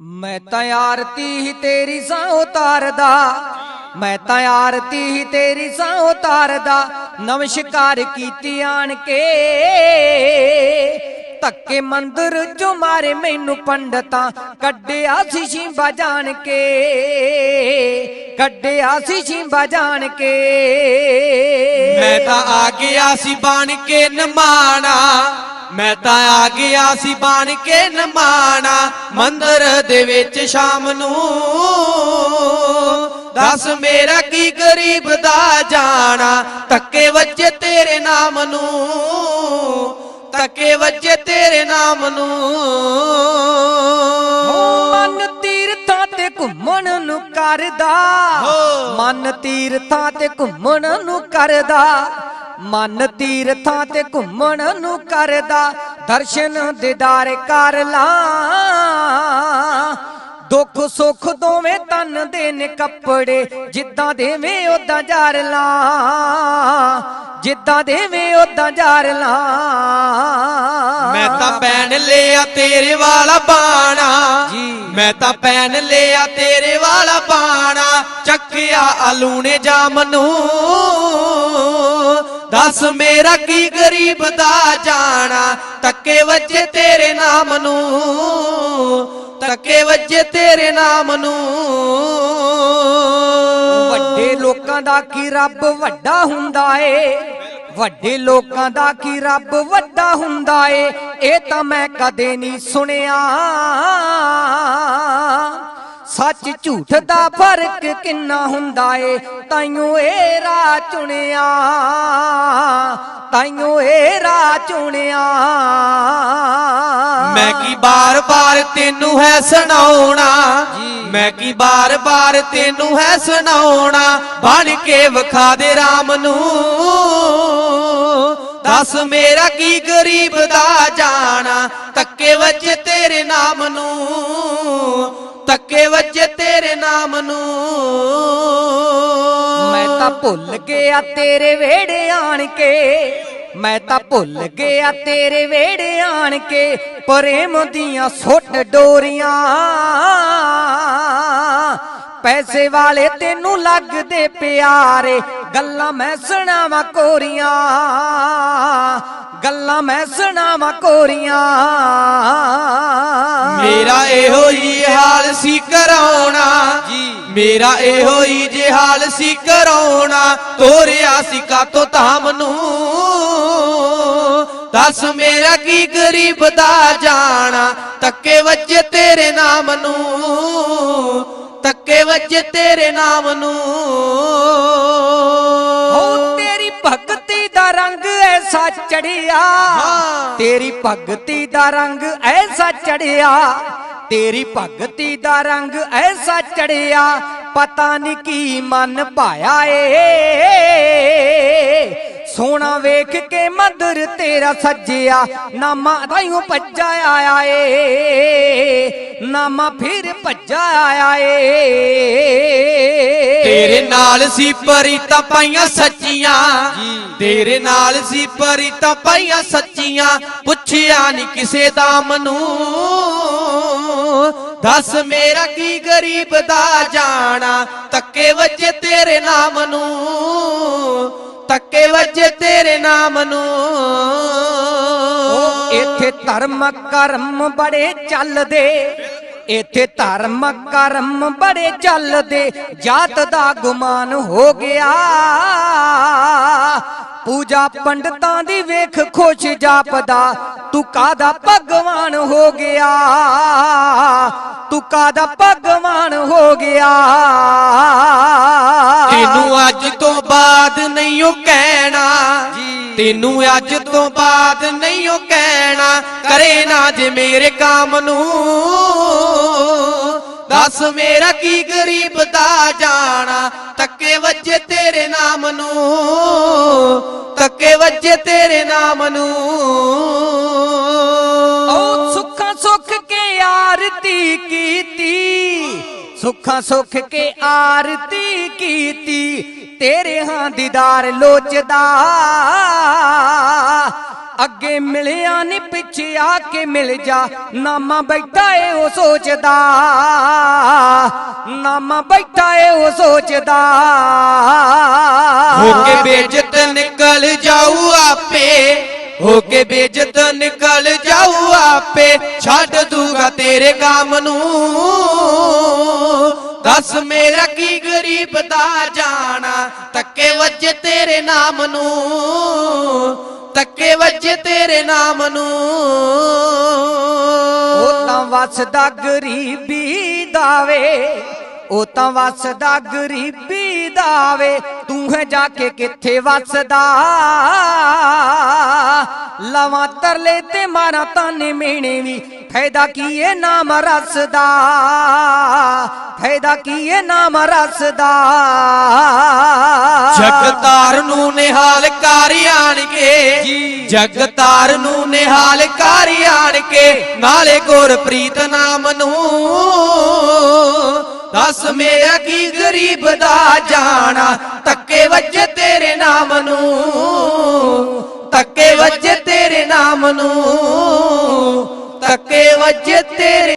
ਮੈਂ ਤਾਂ ਆਰਤੀ ਹੀ ਤੇਰੀ ਸਾਂ ਉਤਾਰਦਾ। ਮੈਂ ਤਾਂ ਆਰਤੀ ਹੀ ਤੇਰੀ ਸਾਂ ਉਤਾਰਦਾ। ਨਮਸਕਾਰ ਕੀਤੀ ਆਣ ਕੇ। ਧੱਕੇ ਮੰਦਰ ਚੋਂ ਮਾਰੇ ਮੈਨੂੰ ਪੰਡਤਾਂ। ਕੱਢਿਆ ਸੀ ਸ਼ਿੰਬਾ ਜਾਣ ਕੇ। ਕੱਢਿਆ ਸੀ ਸ਼ਿੰਬਾ ਜਾਣ ਕੇ। ਮੈਂ ਤਾਂ ਆ ਗਿਆ ਸੀ ਬਣ ਕੇ ਨਮਾਣਾ। ਮੈਂ ਤਾਂ ਆ ਗਿਆ ਸੀ ਬਣ ਕੇ ਨਮਾਣਾ ਮੰਦਰ ਦੇ ਵਿੱਚ ਸ਼ਾਮ ਨੂੰ। ਦੱਸ ਮੇਰਾ ਕੀ ਗਰੀਬ ਦਾ ਜਾਣਾ ਤੱਕੇ ਵੱਜੇ ਤੇਰੇ ਨਾਮ ਨੂੰ। ਤੱਕੇ ਵੱਜੇ ਤੇਰੇ ਨਾਮ ਨੂੰ। ਮਨ ਤੀਰਥਾਂ ਤੇ ਘੁੰਮਣ ਨੂੰ ਕਰਦਾ। ਮਨ ਤੀਰਥਾਂ ਤੇ ਘੁੰਮਣ ਨੂੰ ਕਰਦਾ। ਮਨ ਤੀਰਥਾਂ ਤੇ ਘੁੰਮਣ ਨੂੰ ਕਰਦਾ ਦਰਸ਼ਨ ਦੀਦਾਰ ਕਰ ਲਾਂ। ਦੁੱਖ ਸੁੱਖ ਦੋਵੇਂ ਤਨ ਦੇ ਨੇ ਕੱਪੜੇ ਜਿੱਦਾਂ ਦੇਵੇਂ ਉਦਾਂ ਜਰ ਲਾਂ। ਜਿੱਦਾਂ ਦੇਵੇਂ ਉਦਾਂ ਜਰ ਲਾਂ। ਮੈਂ ਤਾਂ ਪੈਨ ਲਿਆ ਤੇਰੇ ਵਾਲਾ ਬਾਣਾ। ਮੈਂ ਤਾਂ ਪੈਨ ਲਿਆ ਤੇਰੇ ਵਾਲਾ ਬਾਣਾ। ਚੱਕਿਆ ਆਲੂਣੇ ਜਾਮ ਨੂੰ ਦੱਸ ਮੇਰਾ ਕੀ ਗਰੀਬ ਦਾ ਜਾਣਾ? ਤੱਕੇ ਵੱਜੇ ਤੇਰੇ ਨਾਮ ਨੂੰ, ਤੱਕੇ ਵੱਜੇ ਤੇਰੇ ਨਾਮ ਨੂੰ। ਵੱਡੇ ਲੋਕਾਂ ਦਾ ਕੀ ਰੱਬ ਵੱਡਾ ਹੁੰਦਾ ਏ? ਵੱਡੇ ਲੋਕਾਂ ਦਾ ਕੀ ਰੱਬ ਵੱਡਾ ਹੁੰਦਾ ਏ? ਇਹ ਤਾਂ ਮੈਂ ਕਦੇ ਨਹੀਂ ਸੁਣਿਆ। ਸੱਚ ਝੂਠ ਦਾ ਫ਼ਰਕ ਕਿੰਨਾ ਹੁੰਦਾ ਏ? ਤਾਈਓ ਇਹ ਰਾਹ ਚੁਣਿਆ। ਤਾਈਓ ਇਹ ਰਾਹ ਚੁਣਿਆ। ਮੈਂ ਕੀ ਬਾਰ-ਬਾਰ ਤੈਨੂੰ ਹੈ ਸੁਣਾਉਣਾ? ਮੈਂ ਕੀ ਬਾਰ-ਬਾਰ ਤੈਨੂੰ ਹੈ ਸੁਣਾਉਣਾ? ਬਣ ਕੇ ਵਿਖਾ ਦੇ RAM ਨੂੰ। ਦੱਸ ਮੇਰਾ ਕੀ ਗਰੀਬ ਦਾ ਜਾਣਾ? ਤੱਕੇ ਵੱਜੇ ਤੇਰੇ ਨਾਮ ਨੂੰ। ਤੱਕੇ ਵੱਜੇ ਤੇਰੇ ਨਾਮ ਨੂੰ। ਮੈਂ ਤਾਂ ਭੁੱਲ ਗਿਆ ਤੇਰੇ ਵੇੜੇ ਆਣ ਕੇ। ਮੈਂ ਤਾਂ ਭੁੱਲ ਗਿਆ ਤੇਰੇ ਵੇੜੇ ਆਣ ਕੇ। ਪ੍ਰੇਮ ਦੀਆਂ ਸੁੱਟ ਡੋਰੀਆਂ। ਪੈਸੇ ਵਾਲੇ ਤੈਨੂੰ ਲੱਗਦੇ ਪਿਆਰੇ। ਗੱਲਾਂ ਮੈਂ ਸੁਣਾਵਾਂ ਕੋਰੀਆਂ। ਗੱਲਾਂ ਮੈਂ ਸੁਣਾਵਾਂ ਕੋਰੀਆਂ। ਮੇਰਾ ਇਹੋ ਹੀ ਹਾਲ ਸੀ ਕਰਾਉਣਾ। ਮੇਰਾ ਇਹੋ ਹੀ ਜੇ ਹਾਲ ਸੀ ਕਰਾਉਣਾ ਤੋਰਿਆ ਸੀ ਕਾਤੋਂ ਧਾਮ ਨੂੰ। ਦੱਸ ਮੇਰਾ ਕੀ ਗਰੀਬ ਦਾ ਜਾਣਾ ਤੱਕੇ ਵੱਜੇ ਤੇਰੇ ਨਾਮ ਨੂੰ। ਤੱਕੇ ਵੱਜੇ ਤੇਰੇ ਨਾਮ ਨੂੰ। ਹੋ ਤੇਰੀ ਭਗਤੀ ਦਾ ਰੰਗ ਐਸਾ ਚੜਿਆ। ਤੇਰੀ ਭਗਤੀ ਦਾ ਰੰਗ ਐਸਾ ਚੜਿਆ। ਤੇਰੀ ਭਗਤੀ ਦਾ ਰੰਗ ਐਸਾ ਚੜਿਆ ਪਤਾ ਨਹੀਂ ਕੀ ਮਨ ਭਾਇਆ ਏ। ਸੋਹਣਾ ਵੇਖ ਕੇ ਮੰਦਰ ਤੇਰਾ ਸੱਜਿਆ ਨਾਮਾ ਤਾਈਓ ਭੱਜਾ ਆਇਆ ਏ। ਨਾਮਾ ਫਿਰ ਭੱਜਾ ਆਇਆ ਏ। ਤੇਰੇ ਨਾਲ ਸੀ ਪਰੀਤਾ ਪਾਈਆਂ ਸੱਚੀਆਂ ਤੇਰੇ ਨਾਲ ਸੀ ਪਰੀਤਾ ਪਾਈਆਂ ਸੱਚੀਆਂ ਪੁੱਛਿਆ ਨਹੀਂ ਕਿਸੇ ਦਾ ਮਨੂੰ। ਦੱਸ ਮੇਰਾ ਕੀ ਗਰੀਬ ਦਾ ਜਾਣਾ? ਤੱਕੇ ਵਜੇ ਤੇਰੇ ਨਾਮ ਨੂੰ, ਤੱਕੇ ਵਜੇ ਤੇਰੇ ਨਾਮ ਨੂੰ। ਇੱਥੇ ਧਰਮ ਕਰਮ ਬੜੇ ਚੱਲਦੇ। ਇੱਥੇ ਧਰਮ ਕਰਮ ਬੜੇ ਚੱਲਦੇ। ਜਾਤ ਦਾ ਗੁਮਾਨ ਹੋ ਗਿਆ। ਪੂਜਾ ਪੰਡਤਾਂ ਦੀ ਵੇਖ ਖੁਸ਼ ਜਾਪਦਾ ਤੂੰ ਕਾਦਾ ਭਗਵਾਨ ਹੋ ਗਿਆ? ਤੂੰ ਕਾਦਾ ਭਗਵਾਨ ਹੋ ਗਿਆ? ਤੈਨੂੰ ਅੱਜ ਤੋਂ ਬਾਅਦ ਨਹੀਂ ਉਹ ਕਹਿਣਾ। ਤੈਨੂੰ ਅੱਜ ਤੋਂ ਬਾਅਦ ਨਹੀਂ ਉਹ ਕਹਿਣਾ। ਕਰੇ ਨਾ ਜੇ ਮੇਰੇ ਕੰਮ ਨੂੰ। ਦੱਸ ਮੇਰਾ ਕੀ ਗਰੀਬ ਦਾ ਜਾਣਾ? ਤੱਕੇ ਵੱਜੇ ਤੇਰੇ ਨਾਮ ਨੂੰ, ਤੱਕੇ ਵੱਜੇ ਤੇਰੇ ਨਾਮ ਨੂੰ। ਓ ਸੁੱਖਾਂ ਸੁੱਖ ਕੇ ਆਰਤੀ ਕੀਤੀ, ਸੁੱਖਾਂ ਸੁੱਖ ਕੇ ਆਰਤੀ ਕੀਤੀ, ਤੇਰੇ ਹਾਂ ਦੀਦਾਰ ਲੋਚਦਾ। ਅੱਗੇ ਮਿਲਿਆ ਨੀ, ਪਿੱਛੇ ਆ ਕੇ ਮਿਲ ਜਾ। ਨਾਮਾ ਬੈਠਾ ਏ, ਉਹ ਸੋਚਦਾ। ਨਾਮਾ ਬੈਠਾ ਏ, ਉਹ ਸੋਚਦਾ। ਹੋ ਕੇ ਬੇਇੱਜ਼ਤ ਨਿਕਲ ਜਾਊ ਆਪੇ। ਹੋ ਕੇ ਬੇਇੱਜ਼ਤ ਨਿਕਲ ਜਾਊ ਆਪੇ। ਛੱਡ ਦੂਗਾ ਤੇਰੇ ਕੰਮ ਨੂੰ। ਦੱਸ ਮੇਰਾ ਕੀ ਗਰੀਬ ਦਾ ਜਾਣਾ। ਤੱਕੇ ਵੱਜੇ ਤੇਰੇ ਨਾਮ ਨੂੰ। ਤੱਕੇ ਵੱਜੇ ਤੇਰੇ ਨਾਮ ਨੂੰ। ਉਹ ਤਾਂ ਵਸਦਾ ਗਰੀਬੀ ਦਾਵੇ, ਉਹ ਤਾਂ ਵਸਦਾ ਗਰੀਬੀ ਦਾਵੇ। ਤੂੰ ਹੈ ਜਾ ਕੇ ਕਿੱਥੇ ਵਸਦਾ? ਲਵਾਂ ਤਰਲੇ ਤੇ ਮਾਰਾਂ ਤਾਨੇ ਮੇਣੇ ਵੀ। ਫਾਇਦਾ ਕੀ ਇਹ ਨਾਮ ਰਸਦਾ? ਫਾਇਦਾ ਕੀ ਇਹ ਨਾਮ ਰਸਦਾ? ਜਗਤਾਰ ਨੂੰ ਨਿਹਾਲ ਕਰ ਆਣਗੇ। ਜੀ। ਜਗਤਾਰ ਨੂੰ ਨਿਹਾਲ ਕਰ ਆਣਗੇ। ਨਾਲੇ ਗੁਰਪ੍ਰੀਤ ਨਾਮ ਨੂੰ ਦੱਸ ਮੇਰਾ ਕੀ ਗਰੀਬ ਦਾ ਜਾਣਾ? ਤੱਕੇ ਵੱਜੇ ਤੇਰੇ ਨਾਮ ਨੂੰ ਤੱਕੇ ਵੱਜੇ ਤੇਰੇ ਨਾਮ ਨੂੰ। ਤੱਕੇ ਵੱਜੇ ਤੇਰੇ